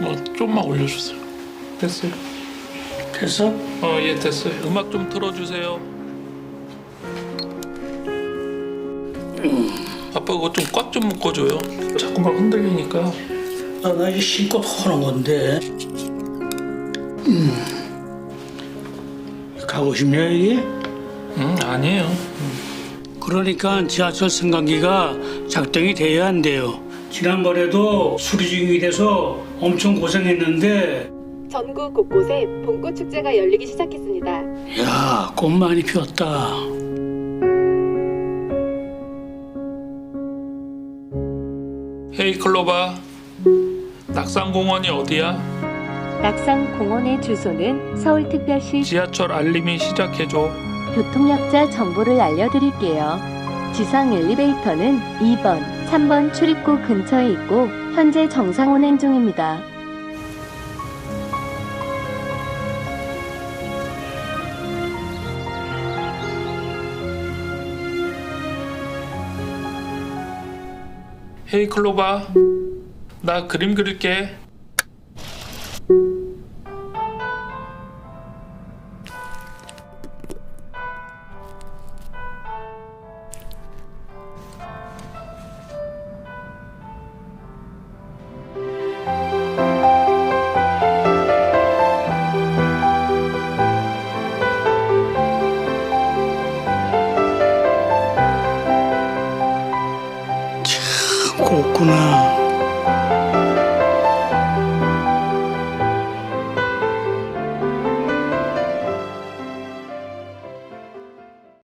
뭐 좀만 올려주세요. 됐어요. 됐어? 어, 예, 됐어요. 음악 좀 틀어주세요. 아빠 그거 좀 꽉 좀 묶어줘요. 자꾸만 흔들리니까. 아, 나 이제 신껏 하는 건데. 음. 가고 싶냐 이게? 음, 아니에요. 그러니까 지하철 승강기가 작동이 돼야 한대요. 지난번에도 수리 중이 돼서 엄청 고생했는데 전국 곳곳에 봄꽃 축제가 열리기 시작했습니다. 야, 꽃 많이 피었다. 헤이 클로바. 낙산공원이 어디야? 낙상 공원의 주소는 서울특별시 지하철 알림이 시작해줘. 교통약자 정보를 알려드릴게요. 지상 엘리베이터는 2번, 3번 출입구 근처에 있고 현재 정상 운행 중입니다. 헤이 클로바. 나 그림 그릴게. 곱구나.